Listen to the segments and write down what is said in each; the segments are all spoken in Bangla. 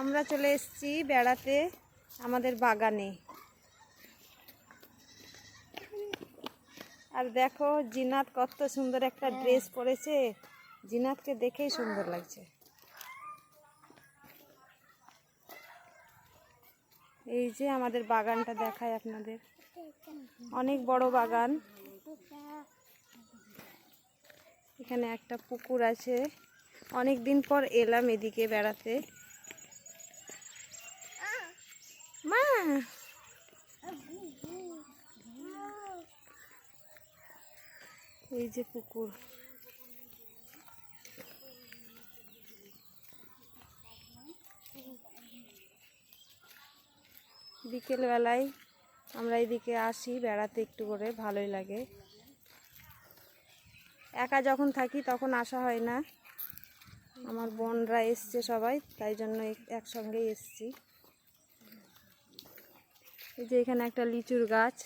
আমরা চলে এসেছি বেড়াতে আমাদের বাগানে। আর দেখো জিনাত কত সুন্দর একটা ড্রেস পরেছে। জিনাতকে দেখেই সুন্দর লাগছে। এই যে আমাদের বাগানটা দেখায় আপনাদের। অনেক বড় বাগান। এখানে একটা পুকুর আছে। অনেক দিন পর এলাম এদিকে বেড়াতে। মা! এই যে পুকুর। বিকেলবেলায় আমরা এদিকে আসি, বেড়াতে একটু করে, ভালোই লাগে। একা যখন থাকি তখন আসা হয় না। আমার বোনরা এসছে সবাই তাই জন্য এক- একসঙ্গেই এসছি। এই যে এখানে একটা লিচুর গাছ।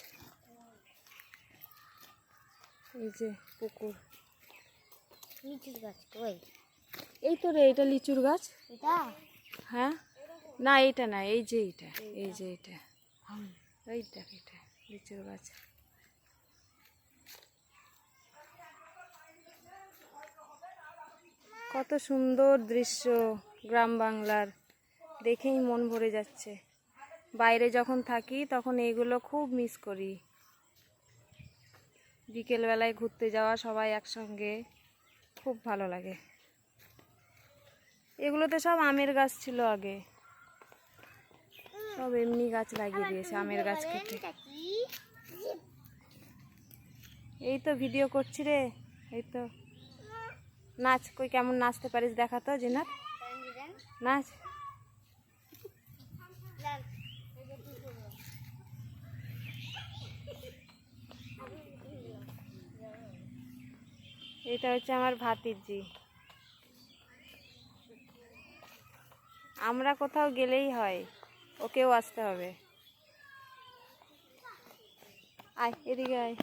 এই যে পুকুর। লিচুর গাছ কই এই তো রে এটা লিচুর গাছ? এটা? হ্যাঁ? না এইটা না এই যে এইটা এই যে এইটা। এই দেখ এটা লিচুর গাছ। কত সুন্দর দৃশ্য গ্রাম বাংলার। দেখেই মন ভরে যাচ্ছে। বাইরে যখন থাকি, তখন এগুলো খুব মিস করি। বিকেলবেলায় ঘুরতে যাওয়া সবাই একসঙ্গে খুব ভালো লাগে। এগুলোতে সব আমের গাছ ছিল আগে। সব এমনি গাছ লাগিয়ে দিয়েছে আমের গাছ কেটে। এই তো ভিডিও করছি রে, এই তো। নাচ কই কেমন নাচতে পারিস দেখা তো জিনাত নাচ। এটা হচ্ছে আমার ভাতিজি। আমরা কোথাও গেলেই হয় ওকেও আসতে হবে। আয় এদিকে আয়।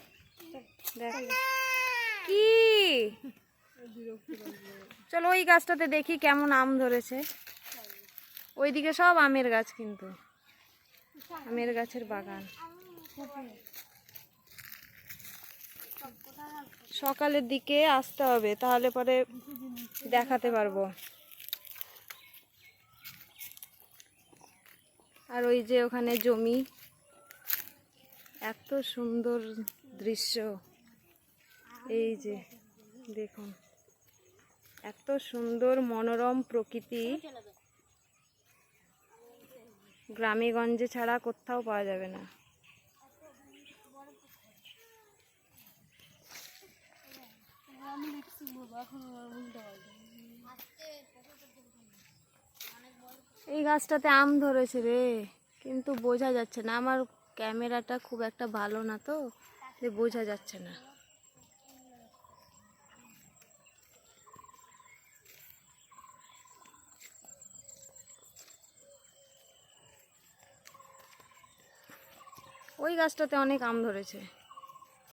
দেখ। কি? চলো ওই গাছটাতে দেখি কেমন আম ধরেছে। ওইদিকে সব আমের গাছ কিন্তু। আমের গাছের বাগান। সকালের দিকে আসতে হবে, তাহলে পরে দেখাতে পারব। আর ওই যে ওখানে জমি। এত সুন্দর দৃশ্য। এই যে, দেখুন। এত সুন্দর মনোরম প্রকৃতি। গ্রামে গঞ্জে ছাড়া কোথাও পাওয়া যাবে না। এই গাছটাতে আম ধরেছে রে, কিন্তু বোঝা যাচ্ছে না। আমার ক্যামেরাটা খুব একটা ভালো না তো, বোঝা যাচ্ছে না। ওই গাছটাতে অনেক আম ধরেছে।